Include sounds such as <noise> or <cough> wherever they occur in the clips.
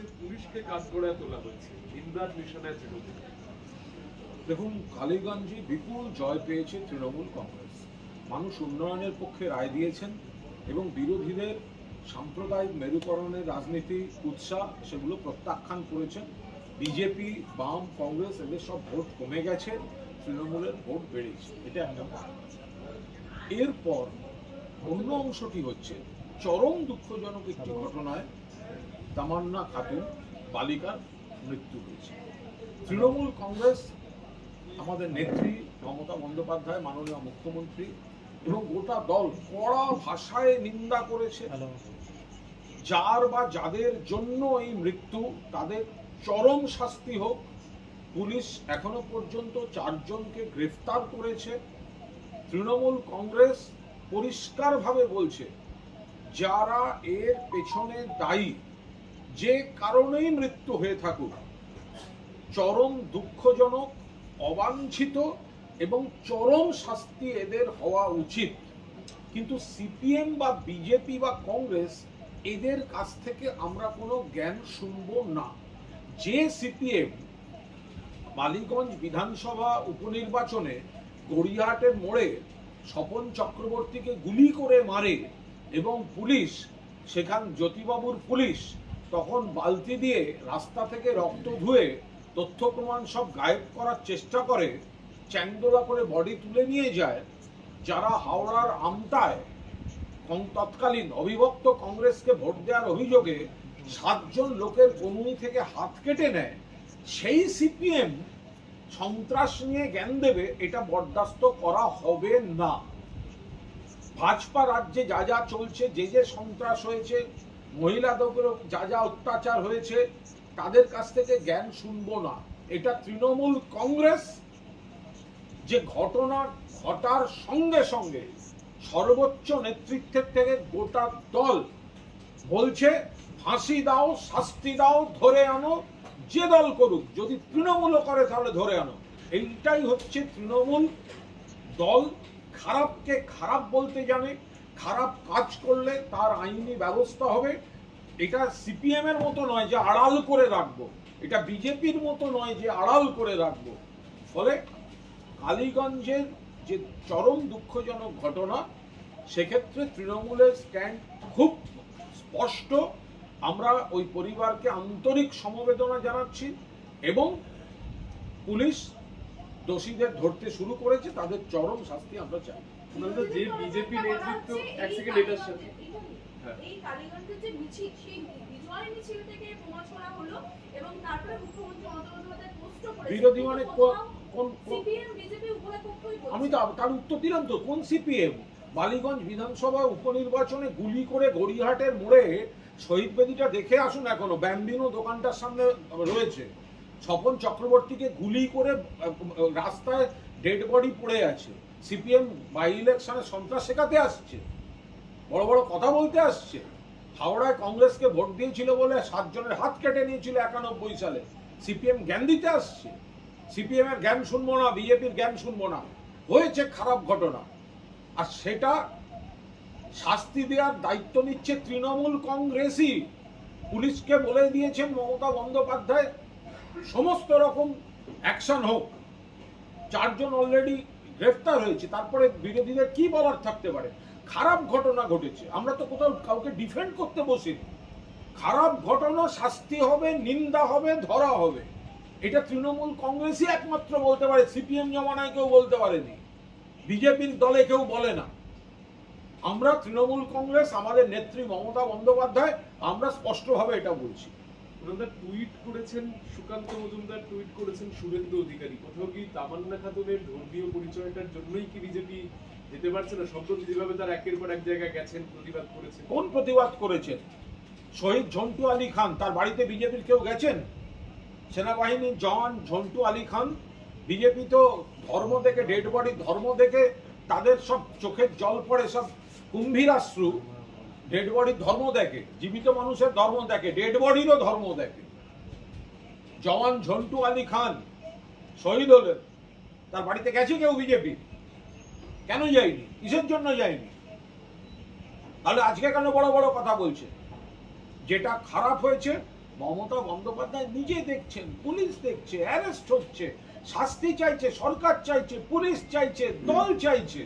হচ্ছে পুলিশকে কাঠগড়ায় তোলা হয়েছে ইমরান মিশনের বিরুদ্ধে দেখুন, কালীগঞ্জে বিপুল জয় পেয়েছে তৃণমূল কংগ্রেস। মানুষ উন্নয়নের পক্ষে রায় দিয়েছেন এবং বিরোধীদের সাম্প্রদায়িক মেরুকরণের রাজনীতি উৎসাহ সেগুলো প্রত্যাখ্যান করেছেন। বিজেপি, বাম, কংগ্রেস, এদের সব ভোট কমে গেছে, তৃণমূলের ভোট বেড়েছে। এটা একটা। এরপর অন্য অংশটি হচ্ছে, চরম দুঃখজনক একটি ঘটনায় তামান্না খাতুন বালিকার মৃত্যু হয়েছে। তৃণমূল কংগ্রেস আমাদের নেত্রী মমতা বন্দ্যোপাধ্যায় মাননীয় মুখ্যমন্ত্রী এবং গোটা দল কড়া ভাষায় নিন্দা করেছে। যার বা যাদের জন্য এই মৃত্যু তাদের চরম শাস্তি হোক। পুলিশ এখনও পর্যন্ত চারজনকে গ্রেফতার করেছে। তৃণমূল কংগ্রেস পরিষ্কারভাবে বলছে যারা এর পেছনে দায়ী যে কারণেই মৃত্যু হয়ে থাকুক, চরম দুঃখজনক, অবাঞ্ছিত এবং চরম শাস্তি এদের হওয়া উচিত। কিন্তু সিপিএম বা বিজেপি বা কংগ্রেস এদের কাছ থেকে আমরা কোনো জ্ঞান শুনব না। যে সিপিএম বালিগঞ্জ বিধানসভা উপনির্বাচনে গড়িয়াহাটের মোড়ে স্বপন চক্রবর্তীকে গুলি করে মারে এবং পুলিশ, সেখান জ্যোতিবাবুর পুলিশ তখন বালতি দিয়ে রাস্তা থেকে রক্ত ধুয়ে, তথ্য প্রমাণ সব গায়েব করার চেষ্টা করে, চ্যাংদোলা করে বডি তুলে নিয়ে যায়, যারা হাওড়ার আমতায় কং- তৎকালীন অবিভক্ত কংগ্রেসকে ভোট দেওয়ার অভিযোগে সাতজন লোকের কনুই থেকে হাত কেটে নেয়, সেই সিপিএম সন্ত্রাস নিয়ে জ্ঞান দেবে, এটা বরদাস্ত করা হবে না। ভাজপা রাজ্যে যা যা চলছে, যে যে সন্ত্রাস হয়েছে মহিলাদের উপর যা যা অত্যাচার হয়েছে, তাদের কাছ থেকে জ্ঞান শুনব না। এটা তৃণমূল কংগ্রেস। যে ঘটনা ঘটার সঙ্গে সঙ্গে সর্বোচ্চ নেতৃত্বের থেকে গোটা দল বলছে, ফাঁসি দাও, শাস্তি দাও, ধরে আনো, যে দল করুক, যদি তৃণমূল করে তাহলে ধরে আনো। এইটাই হচ্ছে তৃণমূল দল। খারাপকে খারাপ বলতে জানে খারাপ কাজ করলে তার আইনি ব্যবস্থা হবে। এটা সিপিএম এর মতো নয় যে আড়াল করে রাখব। এটা বিজেপির মতো নয় যে আড়াল করে রাখব। ফলে কালীগঞ্জের যে চরম দুঃখজনক ঘটনা, সেক্ষেত্রে তৃণমূলের স্ট্যান্ড খুব স্পষ্ট। আমরা ওই পরিবারকে আন্তরিক সমবেদনা জানাচ্ছি এবং পুলিশ দোষীদের ধরতে শুরু করেছে, তাদের চরম শাস্তি আমরা চাই। যে বিজেপি নেতৃত্ব এক সেকেন্ড এটার সাথে হ্যাঁ। এই কালীগঞ্জের যে মিছিল সেই বিজয় মিছিল থেকে প্রমাণ করা হলো এবং তারপরে মুখ্যমন্ত্রী মমতা বন্দ্যোপাধ্যায় পোস্ট বিরোধী মানে কোন কোন- সিপিএম বিজেপি উভয় পক্ষই আমি তো তার উত্তর দিলাম তো কোন সিপিএম? বালিগঞ্জ বিধানসভা উপনির্বাচনে গুলি করে গড়িয়াহাটের মোড়ে শহীদ বেদিটা দেখে আসুন এখনও ব্যাম্বিনো দোকানটার সামনে রয়েছে। স্বপন চক্রবর্তীকে গুলি করে রাস্তায় ডেড বডি পড়ে আছে। সিপিএম বাই ইলেকশনে সন্ত্রাস শেখাতে আসছে। বড় বড় কথা বলতে আসছে। হাওড়ায় কংগ্রেসকে ভোট দিয়েছিল বলে সাতজনের হাত কেটে নিয়েছিল একানব্বই সালে। সিপিএম জ্ঞান দিতে আসছে। সিপিএম এর জ্ঞান শুনব না, বিজেপির জ্ঞান শুনব না। হয়েছে খারাপ ঘটনা। আর সেটা শাস্তি দেওয়ার দায়িত্ব নিচ্ছে তৃণমূল কংগ্রেসই। পুলিশকে বলে দিয়েছেন মমতা বন্দ্যোপাধ্যায়, সমস্ত রকম অ্যাকশন হোক। চারজন অলরেডি গ্রেফতার হয়েছে, তারপরে বিরোধীদের কি বলার থাকতে পারে? খারাপ ঘটনা ঘটেছে। আমরা তো কোথাও কাউকে ডিফেন্ড করতে বসিনি। খারাপ ঘটনা, শাস্তি হবে, নিন্দা হবে, ধরা হবে। এটা তৃণমূল কংগ্রেসই একমাত্র বলতে পারে, সিপিএম জমানায় কেউ বলতে পারেনি। বিজেপির দলে কেউ বলে না। আমরা তৃণমূল কংগ্রেস, আমাদের নেত্রী মমতা বন্দ্যোপাধ্যায়, আমরা স্পষ্টভাবে এটা বলছি। ওনারা টুইট করেছেন সুকান্ত মজুমদার টুইট করেছেন শুভেন্দু অধিকারী। কোথাও কি তামান্না খাতুনের ধর্মীয় পরিচয়টার জন্যই কি বিজেপি যেতে পারছে না? সম্প্রতি যেভাবে তার একের পর এক জায়গায় গেছেন, প্রতিবাদ করেছেন। কোন প্রতিবাদ করেছেন? শহীদ ঝন্টু আলী খান, তার বাড়িতে বিজেপির কেউ গেছেন? সেনাবাহিনীর জওয়ান ঝন্টু আলী খান, বিজেপি তো ধর্ম দেখে ডেড বডি ধর্ম দেখে তাদের সব চোখের জল পড়ে, সব কুম্ভীরাশ্রু। ডেড বডির ধর্ম দেখে, জীবিত মানুষের ধর্ম দেখে ডেড বডিরও ধর্ম দেখে। জওয়ান ঝন্টু আলী খান শহীদ হলেন। তার বাড়িতে গেছে কেউ বিজেপি কেন যায়নি? কিসের জন্য যায়নি? তাহলে আজকে কেন বড় বড় কথা বলছে? যেটা খারাপ হয়েছে, মমতা বন্দ্যোপাধ্যায় নিজে দেখছেন, পুলিশ দেখছে অ্যারেস্ট হচ্ছে, শাস্তি চাইছে, সরকার চাইছে, পুলিশ চাইছে, দল চাইছে।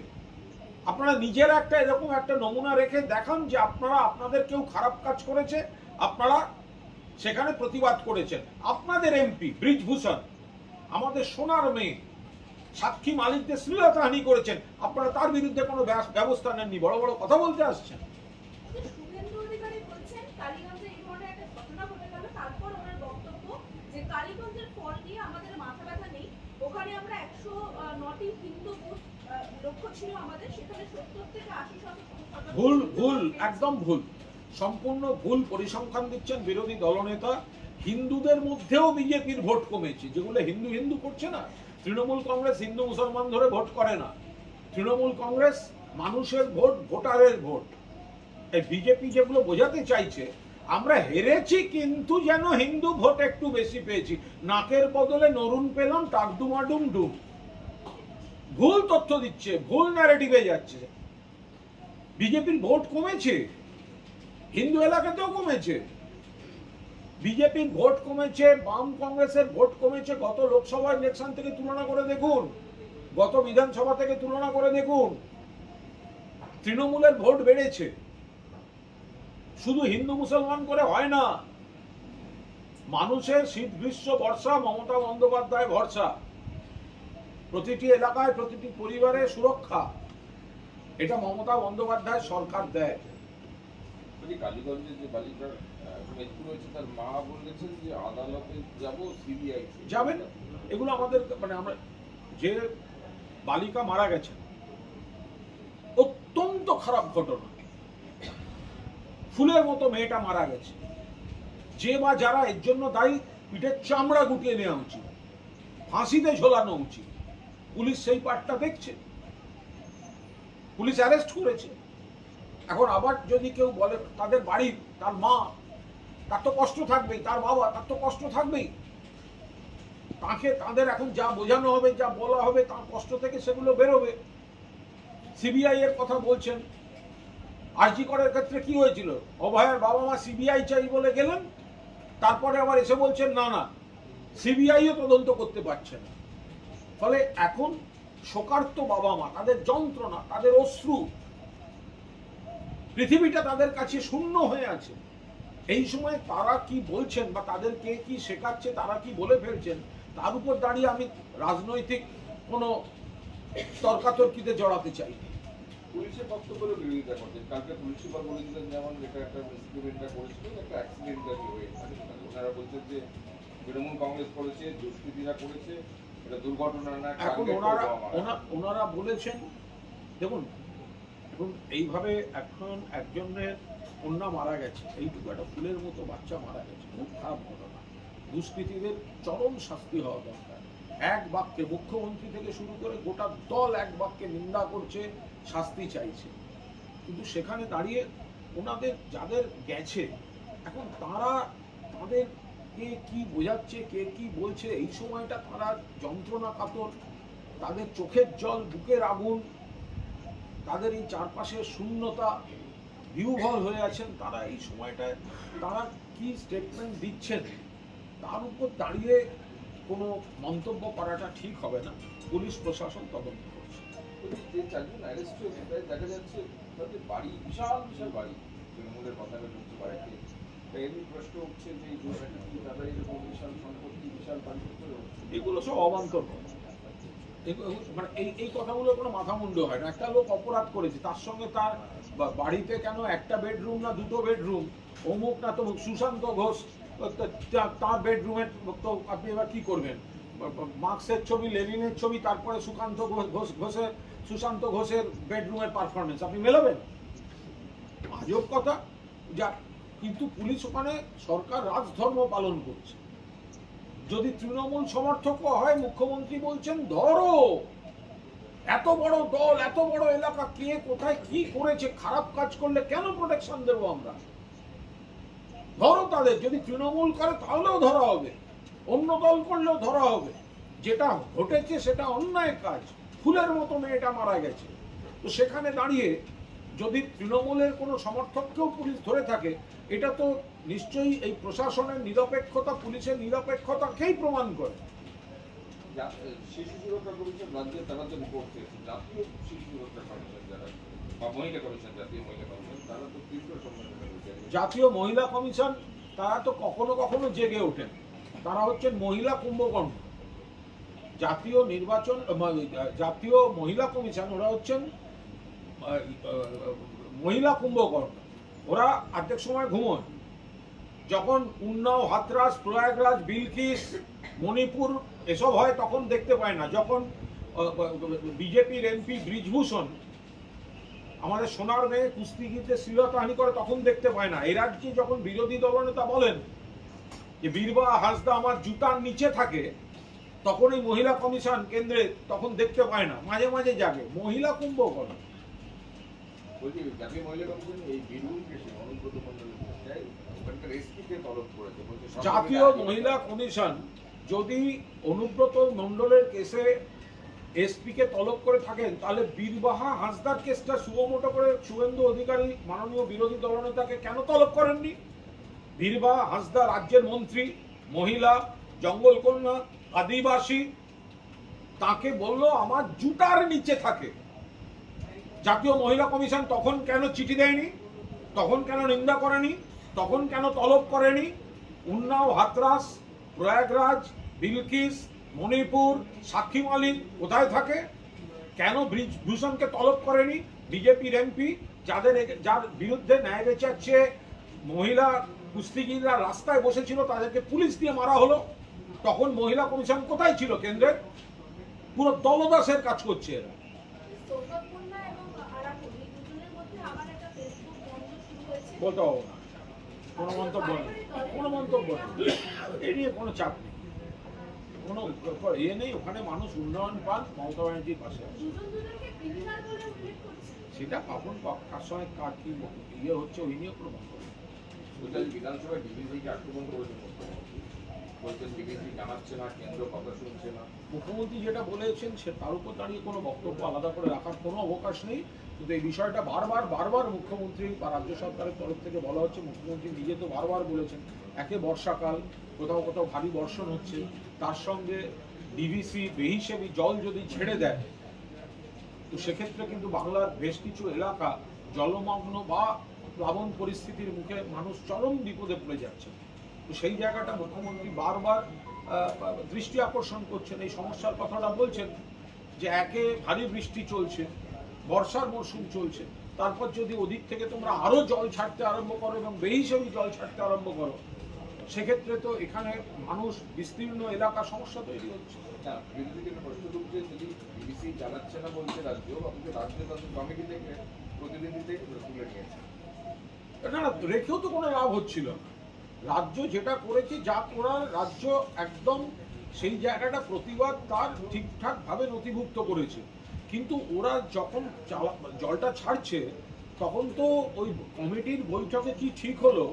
আপনারা নিজেরা একটা এরকম একটা নমুনা রেখে দেখান যে আপনারা, আপনাদের কেউ খারাপ কাজ করেছে, আপনারা সেখানে প্রতিবাদ করেছেন। আপনাদের এমপি ব্রিজভূষণ, আমাদের সোনার মেয়ে সাক্ষী মালিকদের শ্লীলতাহানি করেছেন। আপনারা তার বিরুদ্ধে কোনো ব্যব- ব্যবস্থা নেননি। বড় বড় কথা বলতে আসছেন। বলছেন কালীগঞ্জে এই ধরনের একটা ঘটনা ঘটে গেল। তারপর ওনার বক্তব্য যে কালীগঞ্জের ফল নিয়ে আমাদের মাথা ব্যথা নেই ওখানে আমরা একশো নটি হিন্দু বুথ আহ, লক্ষ্য ছিল আমাদের সেখানে সত্তর থেকে আশি শতাংশ ভুল ভুল, একদম ভুল। সম্পূর্ণ ভুল পরিসংখ্যান দিচ্ছেন বিরোধী দলনেতা। হিন্দুদের মধ্যেও বিজেপির ভোট কমেছে। যেগুলো হিন্দু হিন্দু করছে না, তৃণমূল কংগ্রেস হিন্দু মুসলমান ধরে ভোট করে না। তৃণমূল কংগ্রেস মানুষের ভোট, ভোটারের ভোট। এই বিজেপি যেগুলো বোঝাতে চাইছে, আমরা হেরেছি কিন্তু যেন হিন্দু ভোট একটু বেশি পেয়েছি। নাকের বদলে নরুন পেলাম, টাকডুমাডুম ডুম। ভুল তথ্য দিচ্ছে, ভুল ন্যারেটিভে যাচ্ছে। বিজেপির ভোট কমেছে। হিন্দু এলাকাতেও কমেছে। বিজেপির ভোট কমেছে, বাম কংগ্রেসের ভোট কমেছে গত লোকসভা ইলেকশন থেকে তুলনা করে দেখুন। গত বিধানসভা থেকে তুলনা করে দেখুন। তৃণমূলের ভোট বেড়েছে। শুধু হিন্দু মুসলমান করে হয় না। মানুষের শীত, গ্রীষ্ম, বর্ষা, মমতা বন্দ্যোপাধ্যায় ভরসা। প্রতিটি এলাকায় প্রতিটি পরিবারে সুরক্ষা। এটা মমতা বন্দ্যোপাধ্যায় সরকার দেয়। কালীগঞ্জে যে আহ, মৃত্যু তার মা বলেছেন যে আদালতে যাব সিবিআই যাবেন? এগুলো আমাদের মানে আমরা যে বালিকা মারা গেছেন অত্যন্ত খারাপ ঘটনা। ফুলের মতো মেয়েটা মারা গেছে। যে বা যারা এর জন্য দায়ী পিঠের চামড়া গুটিয়ে নেওয়া উচিত। ফাঁসিতে ঝোলানো উচিত। পুলিশ সেই পার্টটা দেখছে। পুলিশ অ্যারেস্ট করেছে। এখন আবার যদি কেউ বলে তাদের বাড়ির তার মা, তার তো কষ্ট থাকবেই, তার বাবা, তার তো কষ্ট থাকবেই। তাকে, তাদের এখন যা বোঝানো হবে, যা বলা হবে, তার কষ্ট থেকে সেগুলো বেরোবে। সিবিআই এর কথা বলছেন। আরজি করের ক্ষেত্রে কি হয়েছিল? অভয়ের বাবা মা সিবিআই চাই বলে গেলেন, তারপরে আবার এসে বলছেন, না না, সিবিআইও তদন্ত করতে পারছে না। ফলে এখন শোকার্ত বাবা মা, তাদের যন্ত্রণা, তাদের অশ্রু পৃথিবীটা তাদের কাছে শূন্য হয়ে আছে এই সময় তারা কি বলছেন বা তাদেরকে কি শেখাচ্ছে, তারা কি বলে ফেলছেন, তার উপর দাঁড়িয়ে আমি রাজনৈতিক কোনো তর্কাতর্কিতে জড়াতে চাই। পুলিশের বক্তব্যের বিরোধিতা করছেন কালকে পুলিশ সুপার বলেছিলেন যেমন এটা একটা মিসলিমেন্টটা করেছিল একটা ওনারা বলছেন যে তৃণমূল কংগ্রেস করেছে, দুষ্কৃতীরা করেছে এখন ওনারা ওনারা বলেছেন দেখুন এখন এইভাবে এখন একজনের কন্যা মারা গেছে এইটুকু একটা ফুলের মতো বাচ্চা মারা গেছে খুব খারাপ ঘটনা। দুষ্কৃতীদের চরম শাস্তি হওয়া দরকার। এক বাক্যে মুখ্যমন্ত্রী থেকে শুরু করে গোটা দল এক বাক্যে নিন্দা করছে শাস্তি চাইছে। কিন্তু সেখানে দাঁড়িয়ে ওনাদের যাদের গেছে এখন তারা তাদের কে কি বোঝাচ্ছে, কে কি বলছে, এই সময়টা তারা যন্ত্রণা কাতর। তাদের চোখের জল, বুকের আগুন, তাদের এই চারপাশের শূন্যতা বিহ্বল হয়ে আছেন তারা এই সময়টায়। তারা কি স্টেটমেন্ট দিচ্ছেন? তার উপর দাঁড়িয়ে কোনো মন্তব্য করাটা ঠিক হবে না। পুলিশ প্রশাসন তদন্ত করছে। যে চারজন অ্যারেস্ট হয়েছে দেখা যাচ্ছে তাদের বাড়ি, বিশাল বিশাল বাড়ি। তৃণমূলের কথা হচ্ছে তাই যে বিশাল বিশাল এগুলো সব মানে এই এই কথাগুলো কোনো হয় না। একটা লোক অপরাধ করেছে, তার সঙ্গে তার বাড়িতে কেন একটা বেডরুম না দুটো বেডরুম? অমুক না তমুক, সুশান্ত ঘোষ, তা- তা- তার বেডরুমের তো আপনি এবার কি করবেন? মার্কসের ছবি, লেনিনের ছবি, তারপরে সুকান্ত ঘোষ- ঘোষের সুশান্ত ঘোষের বেডরুমের পারফরমেন্স আপনি মেলাবেন? আজব কথা। যা কিন্তু পুলিশ ওখানে সরকার রাজধর্ম পালন করছে। যদি তৃণমূল সমর্থক হয়, মুখ্যমন্ত্রী বলছেন, ধরো, এত বড় দল, এত বড় এলাকা, কে কোথায় কি করেছে, খারাপ কাজ করলে কেন প্রোটেকশন দেবো আমরা? ধরো তাদের, যদি তৃণমূল করে, তাহলেও ধরা হবে। অন্য দল করলেও ধরা হবে। যেটা ঘটেছে, সেটা অন্যায় কাজ। ফুলের মতো মেয়েটা মারা গেছে। তো সেখানে দাঁড়িয়ে যদি তৃণমূলের কোনো সমর্থককেও পুলিশ ধরে থাকে এটা তো নিশ্চয়ই এই প্রশাসনের নিরপেক্ষতা পুলিশের নিরপেক্ষতাকেই প্রমাণ করে। শিশু সুরক্ষা কমিশন রাজ্যে তারা তো রিপোর্ট চেয়েছে জাতীয় শিশু সুরক্ষা কমিশন যারা বা মহিলা কমিশন জাতীয় মহিলা কমিশন তারা তো তীব্র জাতীয় মহিলা কমিশন তারা তো কখনো কখনো জেগে ওঠেন। তারা হচ্ছেন মহিলা কুম্ভকর্ণ। জাতীয় নির্বাচন জাতীয় মহিলা কমিশন ওরা হচ্ছেন মহিলা কুম্ভকর্ণ, ওরা অর্ধেক সময় ঘুমোয়। যখন উন্নাও, হাতরাস, প্রয়াগরাজ, বিলকিস, মণিপুর এসব হয়, তখন দেখতে পায় না। যখন বিজেপির এমপি ব্রিজভূষণ আমাদের সোনার মেয়ে কুস্তিগিরদের শ্লীলতাহানি করে, তখন দেখতে পায় না। এই রাজ্যে যখন বিরোধী দলনেতা বলেন যে, বীরবা, হাসদা আমার জুতার নিচে থাকে তখন এই মহিলা কমিশন কেন্দ্রে তখন দেখতে পায় না। মাঝে মাঝে জাগে। মহিলা কুম্ভকর্ণ বলছি জাতীয় মহিলা কমিশন এই বীরভূম কেসে অনুব্রত মন্ডলের ওখানকার এসপিকে তলব করেছে জাতীয় মহিলা কমিশন যদি অনুব্রত মণ্ডলের কেসে এসপিকে তলব করে থাকেন তাহলে বীরবাহা হাসদার কেসটা সুমোটো করে শুভেন্দু অধিকারী মাননীয় বিরোধী দলনেতাকে কেন তলব করেননি? বীরবাহা হাসদা রাজ্যের মন্ত্রী মহিলা জঙ্গলকন্যা আদিবাসী তাকে বলল আমার জুতার নিচে থাকে। জাতীয় মহিলা কমিশন তখন কেন চিঠি দেয়নি? তখন কেন নিন্দা করেনি? তখন কেন তলব করেনি? উন্নাও হাতরাস, প্রয়াগরাজ, বিলকিস, মণিপুর সাক্ষী মালিক কোথায় থাকে? কেন ভূষণকে তলব করেনি? বিজেপির এমপি, যাদের যার বিরুদ্ধে ন্যায় বিচার চেয়ে মহিলা কুস্তিগিররা রাস্তায় বসেছিল, তাদেরকে পুলিশ দিয়ে মারা হলো। তখন মহিলা কমিশন কোথায় ছিল কেন্দ্রের? পুরো দলদাসের কাজ করছে এরা সৌগতপূর্ণা এবং আরাকুল এই দুজনের মধ্যে আবার একটা ফেসবুক বন্ধ শুরু হয়েছে বলতে পারব না। কোনো মন্তব্য নেই। কোনো মন্তব্য নেই। এ নিয়ে কোনো চাপ নেই। কোনো এ নেই ওখানে মানুষ উন্নয়ন পান মমতা ব্যানার্জির পাশে সেটা কখন কার সঙ্গে কার কি ইয়ে হচ্ছে ওই নিয়ে করবে বলছে বিধানসভায় ডিবিসিকে আক্রমণ করেছে মুখ্যমন্ত্রী। বলছেন ডিবিসি জানাচ্ছে না কেন্দ্র কথা শুনছে না। মুখ্যমন্ত্রী যেটা বলেছেন সে তার উপর দাঁড়িয়ে কোনো বক্তব্য আলাদা করে রাখার কোনো অবকাশ নেই। কিন্তু এই বিষয়টা বারবার বারবার মুখ্যমন্ত্রী বা রাজ্য সরকারের তরফ থেকে বলা হচ্ছে, মুখ্যমন্ত্রী নিজে তো বারবার বলেছেন, একে বর্ষাকাল, কোথাও কোথাও ভারী বর্ষণ হচ্ছে, তার সঙ্গে ডিভিসি বেহিসেবি জল যদি ছেড়ে দেয়, তো সেক্ষেত্রে কিন্তু বাংলার বেশ কিছু এলাকা জলমগ্ন বা প্লাবন পরিস্থিতির মুখে মানুষ চরম বিপদে পড়ে যাচ্ছে। তো সেই জায়গাটা মুখ্যমন্ত্রী বারবার দৃষ্টি আকর্ষণ করছেন। এই সমস্যার কথাটা বলছেন যে একে ভারী বৃষ্টি চলছে বর্ষার মরশুম চলছে। তারপর যদি ওদিক থেকে তোমরা আরও জল ছাড়তে আরম্ভ করো এবং বেহিসেবি জল ছাড়তে আরম্ভ করো সেক্ষেত্রে তো এখানে মানুষ বিস্তীর্ণ এলাকা সমস্যা তৈরি হচ্ছে। জানাচ্ছে না বলছে রাজ্য রাজ্য তাদের কমিটি থেকে প্রতিনিধি থেকে তুলে নিয়েছে। না না রেখেও তো কোনো লাভ হচ্ছিল না। রাজ্য যেটা করেছে যা করার রাজ্য একদম সেই জায়গাটা প্রতিবাদ তার ঠিকঠাক ভাবে নথিভুক্ত করেছে। কিন্তু ওরা যখন জলটা ছাড়ছে, তখন তো ওই কমিটির বৈঠকে কি ঠিক হলো,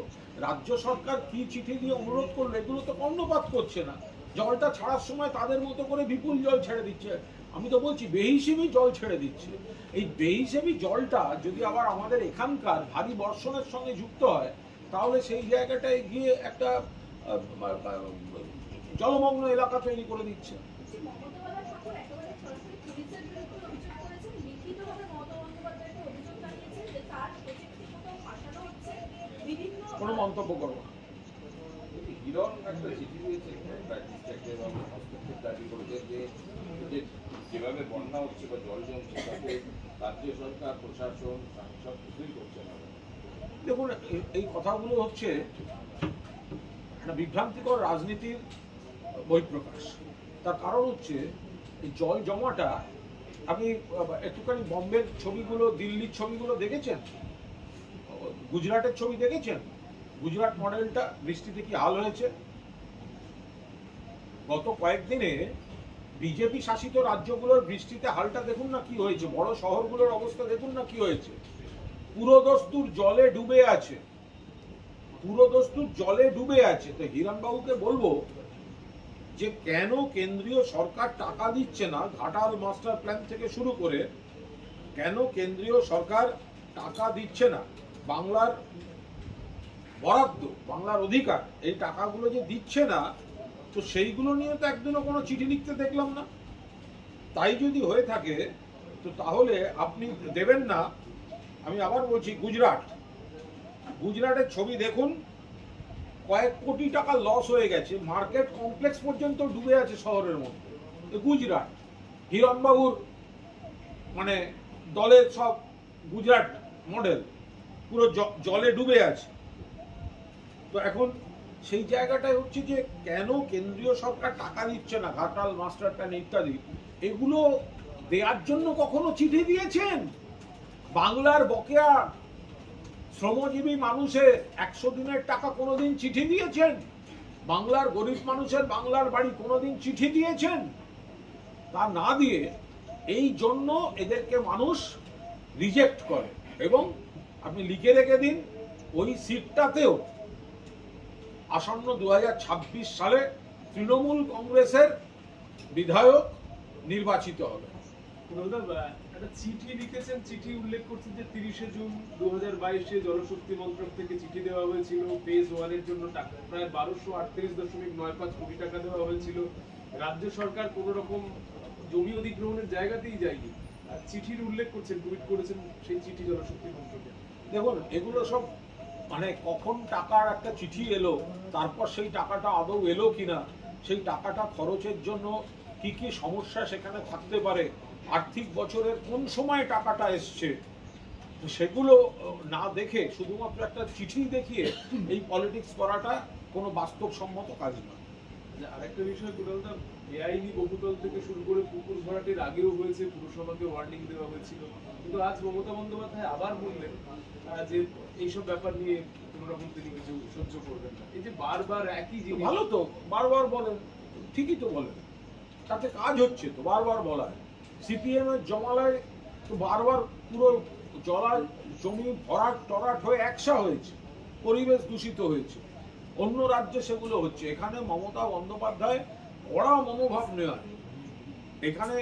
রাজ্য সরকার কি চিঠি দিয়ে অনুরোধ করল, এগুলো তো কর্ণপাত করছে না। জলটা ছাড়ার সময় তাদের মতো করে বিপুল জল ছেড়ে দিচ্ছে। আমি তো বলছি, বেহিসেবি জল ছেড়ে দিচ্ছে। এই বেহিসেবি জলটা যদি আবার আমাদের এখানকার ভারী বর্ষণের সঙ্গে যুক্ত হয়, তাহলে সেই জায়গাটায় গিয়ে একটা জলমগ্ন এলাকা তৈরি করে দিচ্ছে যে মমতা বালা ঠাকুর একেবারে সরাসরি পুলিশের বিরুদ্ধে অভিযোগ করেছেন লিখিতভাবে মমতা বন্দ্যোপাধ্যায়কে অভিযোগ জানিয়েছেন যে তার প্রজেক্টটি কোথাও ফাঁসানো হচ্ছে বিভিন্ন কোনো মন্তব্য করব হিরণ একটা চিঠি দিয়েছে প্র্যাকটিসটাকে এবং হস্তক্ষেপ দাবি করেছে যে যে যেভাবে বন্যা হচ্ছে বা জল জমছে তাতে রাজ্য সরকার প্রশাসন সাংসদ কিছুই করছে না। দেখুন এই কথাগুলো হচ্ছে একটা বিভ্রান্তিকর রাজনীতির বহিঃপ্রকাশ তার কারণ হচ্ছে এই জল জমাটা আপনি একটুখানি বম্বের ছবিগুলো দিল্লির ছবিগুলো দেখেছেন? গুজরাটের ছবি দেখেছেন? গুজরাট মডেলটা বৃষ্টিতে কি হাল হয়েছে? গত কয়েকদিনে বিজেপি শাসিত রাজ্যগুলোর বৃষ্টিতে হালটা দেখুন না কি হয়েছে, বড় শহরগুলোর অবস্থা দেখুন না কি হয়েছে। পুরোদস্তুর জলে ডুবে আছে। পুরোদস্তুর জলে ডুবে আছে। তো হিরণবাবুকে বলব যে কেন কেন্দ্রীয় সরকার টাকা দিচ্ছে না ঘাটাল মাস্টার প্ল্যান থেকে শুরু করে, কেন কেন্দ্রীয় সরকার টাকা দিচ্ছে না? বাংলার বরাদ্দ, বাংলার অধিকার, এই টাকাগুলো যে দিচ্ছে না, তো সেইগুলো নিয়ে তো একদিনও কোনো চিঠি লিখতে দেখলাম না। তাই যদি হয়ে থাকে, তো তাহলে আপনি দেবেন না। আমি আবার বলছি, গুজরাট। গুজরাটের ছবি দেখুন, কয়েক কোটি টাকা লস হয়ে গেছে। মার্কেট কমপ্লেক্স পর্যন্ত ডুবে আছে শহরের মধ্যে। গুজরাট, হিরণবাবুর মানে দলের সব গুজরাট মডেল পুরো জলে ডুবে আছে। তো এখন সেই জায়গাটায় হচ্ছে যে কেন কেন্দ্রীয় সরকার টাকা দিচ্ছে না, ঘাটাল, মাস্টার প্ল্যান ইত্যাদি, এগুলো দেওয়ার জন্য কখনো চিঠি দিয়েছেন? বাংলার বকেয়া শ্রমজীবী মানুষের একশো দিনের টাকা কোনোদিন চিঠি দিয়েছেন? বাংলার গরিব মানুষের বাংলার বাড়ি কোনোদিন চিঠি দিয়েছেন? তা না দিয়ে এই জন্য এদেরকে মানুষ রিজেক্ট করে। এবং আপনি লিখে রেখে দিন, ওই সিটটাতেও আসন্ন দু সালে তৃণমূল কংগ্রেসের বিধায়ক নির্বাচিত হবে। একটা চিঠি লিখেছেন চিঠি উল্লেখ করছেন যে তিরিশে জুন দু হাজার বাইশে জলশক্তি মন্ত্রক থেকে চিঠি দেওয়া হয়েছিল। ফেজ ওয়ানের জন্য টাকা প্রায় বারোশো আটত্রিশ দশমিক নয় পাঁচ কোটি টাকা দেওয়া হয়েছিল। রাজ্য সরকার কোন রকম জমি অধিগ্রহণের জায়গাতেই যায়নি। আর চিঠির উল্লেখ করছেন টুইট করেছেন সেই চিঠি জলশক্তি মন্ত্রকে। দেখুন এগুলো সব মানে কখন টাকার একটা চিঠি এলো, তারপর সেই টাকাটা আদৌ এলো কিনা, সেই টাকাটা খরচের জন্য কি কি সমস্যা সেখানে থাকতে পারে, আর্থিক বছরের কোন সময় টাকাটা এসছে, সেগুলো না দেখে শুধুমাত্র একটা চিঠি দেখিয়ে এই পলিটিক্স করাটা কোনো বাস্তবসম্মত কাজ নয়। আরেকটা বিষয় কুণালদা বেআইনি বহুতল থেকে শুরু করে পুকুর ভরাটির আগেও হয়েছে, পুরসভাকে ওয়ার্নিং দেওয়া হয়েছিল। কিন্তু আজ মমতা বন্দ্যোপাধ্যায় আবার বললেন যে এইসব ব্যাপার নিয়ে কোনো রকম তিনি কিছু সহ্য করবেন না। এই যে বারবার একই জিনিস ভালো তো, বারবার বলেন, ঠিকই তো বলেন। তাতে কাজ হচ্ছে তো, বারবার বলায়। সিপিএম এর জমালায় তো বারবার পুরো জলা জমি ভরাট, টরাট হয়ে একসা হয়েছে, পরিবেশ দূষিত হয়েছে। অন্য রাজ্যে সেগুলো হচ্ছে। এখানে মমতা বন্দ্যোপাধ্যায় কড়া মনোভাব নেওয়া এখানে,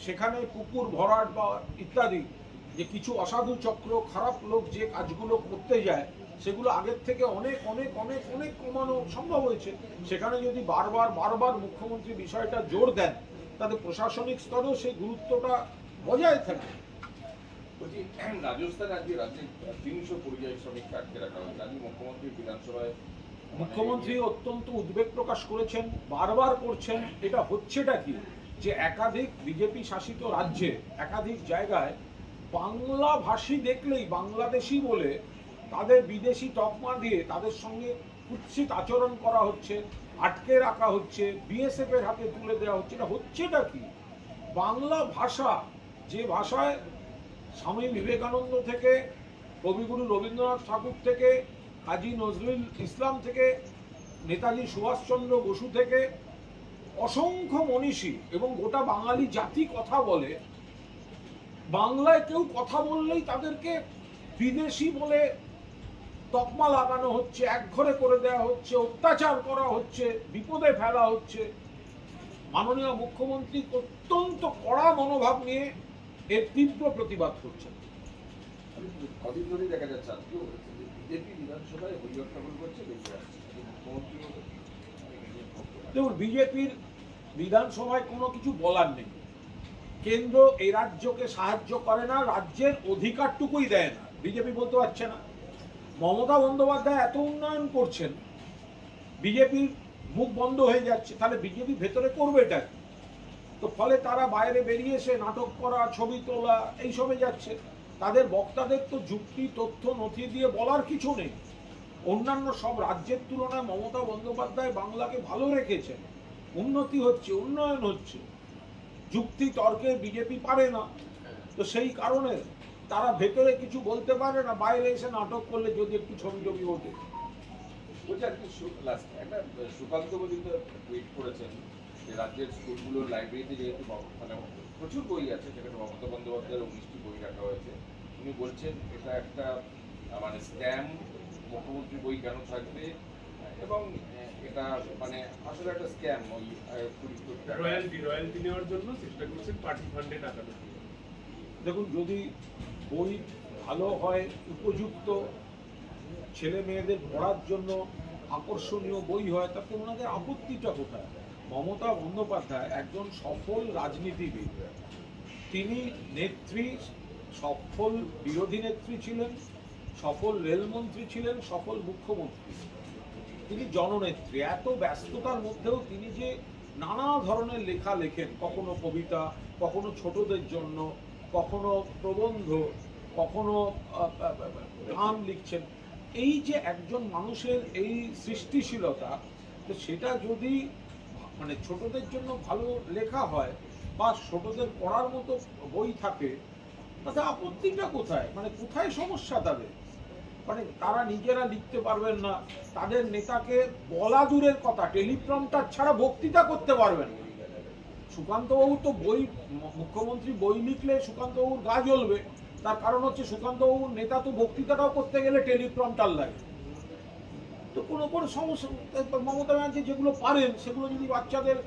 সেখানে পুকুর, ভরাট বা ইত্যাদি যে কিছু অসাধু চক্র, খারাপ লোক যে কাজগুলো করতে যায়, সেগুলো আগের থেকে অনেক অনেক অনেক অনেক কমানো সম্ভব হয়েছে। সেখানে যদি বারবার বারবার মুখ্যমন্ত্রী বিষয়টা জোর দেন, তাতে প্রশাসনিক স্তরেও সেই গুরুত্বটা বজায় থাকে। বলছি, <clears throat> রাজস্থান আজকে রাজ্যে তিনশো পরিযায়ী শ্রমিককে আটকে রাখা হয়েছে। আজকে মুখ্যমন্ত্রী বিধানসভায় মুখ্যমন্ত্রী অত্যন্ত উদ্বেগ প্রকাশ করেছেন, বারবার করছেন। এটা হচ্ছেটা কি? যে একাধিক বিজেপি শাসিত রাজ্যে, একাধিক জায়গায় বাংলা ভাষী দেখলেই বাংলাদেশি বলে তাদের বিদেশি তকমা দিয়ে তাদের সঙ্গে কুৎসিত আচরণ করা হচ্ছে, আটকে রাখা হচ্ছে, বিএসএফ এর হাতে তুলে দেওয়া হচ্ছে। এটা হচ্ছেটা কি? বাংলা ভাষা, যে ভাষায় স্বামী বিবেকানন্দ থেকে, কবিগুরু রবীন্দ্রনাথ ঠাকুর থেকে কাজী নজরুল ইসলাম থেকে, নেতাজি সুভাষচন্দ্র বসু থেকে অসংখ্য মনীষী এবং গোটা বাঙালি জাতি কথা বলে, বাংলায় কেউ কথা বললেই তাদেরকে বিদেশি বলে তকমা লাগানো হচ্ছে, একঘরে করে দেওয়া হচ্ছে, অত্যাচার করা হচ্ছে, বিপদে ফেলা হচ্ছে। মাননীয় মুখ্যমন্ত্রী অত্যন্ত কড়া মনোভাব নিয়ে এর তীব্র প্রতিবাদ করছেন। ধরেই দেখা যাচ্ছে দেখুন, বিজেপির বিধানসভায় কোনো কিছু বলার নেই। কেন্দ্র এই রাজ্যকে সাহায্য করে না, রাজ্যের অধিকারটুকুই দেয় না। বিজেপি বলতে পারছে না। মমতা বন্দ্যোপাধ্যায় এত উন্নয়ন করছেন, বিজেপির মুখ বন্ধ হয়ে যাচ্ছে। তাহলে বিজেপি ভেতরে করবে এটা তো ফলে তারা বাইরে বেরিয়ে এসে নাটক করা, ছবি তোলা, এইসবে যাচ্ছে। তাদের বক্তাদের তো যুক্তি, তথ্য, নথি দিয়ে বলার কিছু নেই। অন্যান্য সব রাজ্যের তুলনায় মমতা বন্দ্যোপাধ্যায় বাংলাকে ভালো রেখেছেন। উন্নতি হচ্ছে, উন্নয়ন হচ্ছে। যুক্তি, তর্কে বিজেপি পারে না। তো সেই কারণে তারা ভেতরে কিছু বলতে পারে না, বাইরে এসে নাটক করলে যদি একটু ছবি টবি ওঠে। বলছি আজকে লাস্ট একটা সুকান্ত টুইট করেছেন যে রাজ্যের স্কুলগুলোর লাইব্রেরিতে যেহেতু মানে প্রচুর বই আছে, সেখানে মমতা বন্দ্যোপাধ্যায়ের উনিশটি বই রাখা হয়েছে। উনি বলছেন এটা একটা মানে স্ক্যাম মুখ্যমন্ত্রী বই কেন থাকবে? এবং এটা মানে আসলে একটা স্ক্যাম ওই রয়্যালটি রয়্যালটি নেওয়ার জন্য চেষ্টা করছেন পার্টি ফান্ডে টাকা দেখুন যদি বই ভালো হয় উপযুক্ত ছেলে মেয়েদের পড়ার জন্য আকর্ষণীয় বই হয় তাতে ওনাদের আপত্তিটা কোথায়? মমতা বন্দ্যোপাধ্যায় একজন সফল রাজনীতিবিদ। তিনি নেত্রী, সফল বিরোধী নেত্রী ছিলেন, সফল রেলমন্ত্রী ছিলেন, সফল মুখ্যমন্ত্রী। তিনি জননেত্রী। এত ব্যস্ততার মধ্যেও তিনি যে নানা ধরনের লেখা লেখেন, কখনো কবিতা, কখনো ছোটদের জন্য, কখনো প্রবন্ধ, কখনো গান লিখছেন। এই যে একজন মানুষের এই সৃষ্টিশীলতা, তো সেটা যদি মানে ছোটদের জন্য ভালো লেখা হয় বা ছোটদের পড়ার মতো বই থাকে, তাতে আপত্তিটা কোথায়? মানে কোথায় সমস্যা তাদের? মানে তারা নিজেরা লিখতে পারবেন না, তাদের নেতাকে বলা দূরের কথা টেলিপ্রম্পটার ছাড়া বক্তৃতা করতে পারবেন সুকান্তবাবু তো বই, মুখ্যমন্ত্রী বই লিখলে সুকান্তবাবুর গা জ্বলবে। তার কারণ হচ্ছে সুকান্তবাবুর নেতা তো বক্তৃতাটাও করতে গেলে টেলিপ্রম্পটার লাগে। তো কোনো কোনো সমস্যা, মমতা ব্যানার্জি যেগুলো পারেন, সেগুলো যদি বাচ্চাদের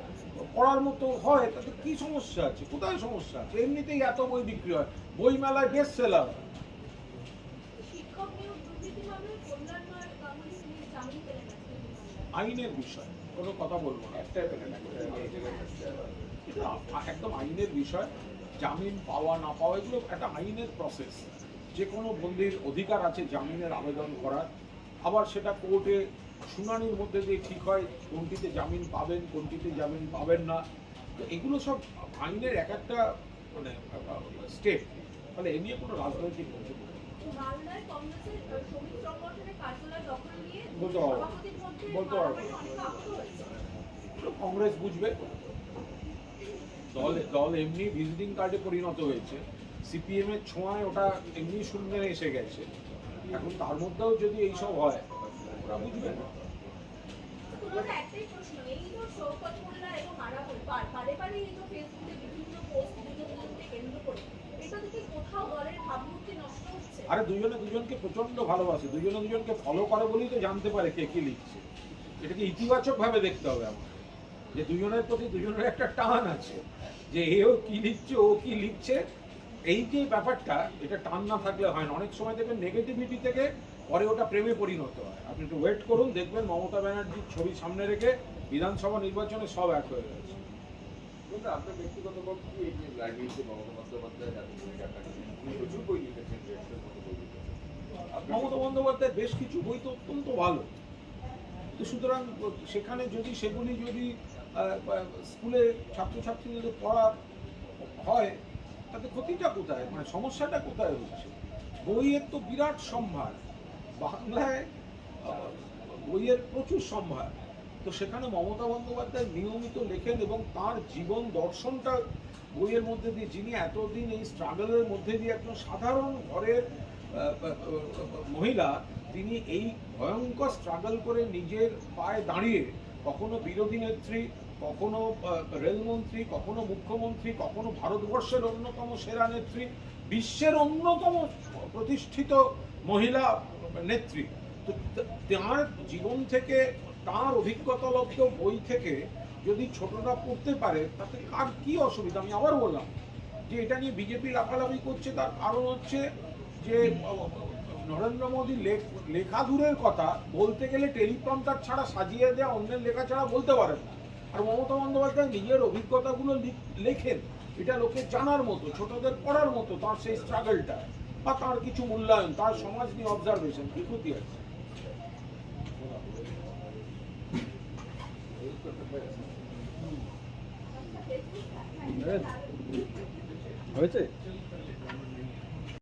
পড়ার মতো হয় তাতে কি সমস্যা আছে? কোথায় সমস্যা আছে? এমনিতেই এত বই বিক্রি হয়। বই মেলায় বেস্ট সেলার। আইনের বিষয়। কোনো কথা বলব না। একটাই পেলেন একদম আইনের বিষয়। জামিন পাওয়া না পাওয়া এগুলো একটা আইনের প্রসেস যে কোনো বন্দির অধিকার আছে জামিনের আবেদন করার। আবার সেটা কোর্টে শুনানির মধ্যে দিয়ে ঠিক হয় কোনটিতে জামিন পাবেন কোনটিতে জামিন পাবেন না। তো এগুলো সব আইনের এক একটা মানে স্টেপ। ফলে এ নিয়ে কোনো রাজনৈতিক বলতে পারব। বলতে পারব। কংগ্রেস বুঝবে। দল দল এমনি ভিজিটিং কার্ডে পরিণত হয়েছে। সিপিএম এর ছোঁয়ায় ওটা এমনি শূন্যে এসে গেছে। এখন তার মধ্যেও যদি এইসব হয় ওরা বুঝবে। না আরে দুজনে দুজনকে প্রচণ্ড ভালোবাসে দুজনে দুজনকে ফলো করে বলেই তো জানতে পারে কে কি লিখছে। এটাকে ইতিবাচক ভাবে দেখতে হবে আমার যে দুজনের প্রতি দুজনের একটা টান আছে যে এও কি লিখছে ও কি লিখছে এই যে ব্যাপারটা এটা টান না থাকলে হয় না। অনেক সময় দেখবেন নেগেটিভিটি থেকে পরে ওটা প্রেমে পরিণত হয়। আপনি একটু ওয়েট করুন দেখবেন মমতা ব্যানার্জির ছবি সামনে রেখে বিধানসভা নির্বাচনে সব এক হয়ে গেছে। আপনার ব্যক্তিগত মমতা বন্দ্যোপাধ্যায় বেশ কিছু বই তো অত্যন্ত ভালো। তো সুতরাং সেখানে যদি সেগুলি যদি স্কুলে ছাত্রছাত্রীদের পড়া হয় তাতে ক্ষতিটা কোথায়? মানে সমস্যাটা কোথায় হচ্ছে? বইয়ের তো বিরাট সম্ভার। বাংলায় বইয়ের প্রচুর সম্ভার। তো সেখানে মমতা বন্দ্যোপাধ্যায় নিয়মিত লেখেন এবং তার জীবন দর্শনটা বইয়ের মধ্যে দিয়ে, যিনি এতদিন এই স্ট্রাগলের মধ্যে দিয়ে একজন সাধারণ ঘরের মহিলা, তিনি এই ভয়ঙ্কর স্ট্রাগল করে নিজের পায়ে দাঁড়িয়ে কখনো বিরোধী নেত্রী, কখনো রেলমন্ত্রী, কখনো মুখ্যমন্ত্রী, কখনো ভারতবর্ষের অন্যতম সেরা নেত্রী, বিশ্বের অন্যতম প্রতিষ্ঠিত মহিলা নেত্রী। তার জীবন থেকে, তার অভিজ্ঞতালব্ধ বই থেকে যদি ছোটরা পড়তে পারে, তাতে কার কি অসুবিধা? আমি আবার বললাম যে এটা নিয়ে বিজেপি লাফালাফি করছে, তার কারণ হচ্ছে যে নরেন্দ্র মোদী লেখা দূরের কথা, বলতে গেলে টেলিপ্রম্পটার ছাড়া সাজিয়ে দেওয়া অন্যের লেখা ছাড়া বলতে পারেন না। আর মমতা বন্দ্যোপাধ্যায় নিজের অভিজ্ঞতাগুলো লেখেন, এটা লোকে জানার মতো, ছোটদের পড়ার মতো, তার সেই স্ট্রাগলটা বা তার কিছু মূল্যায়ন তার সমাজ নিয়ে অবজারভেশন কি ক্ষতি আছে? হয়েছে?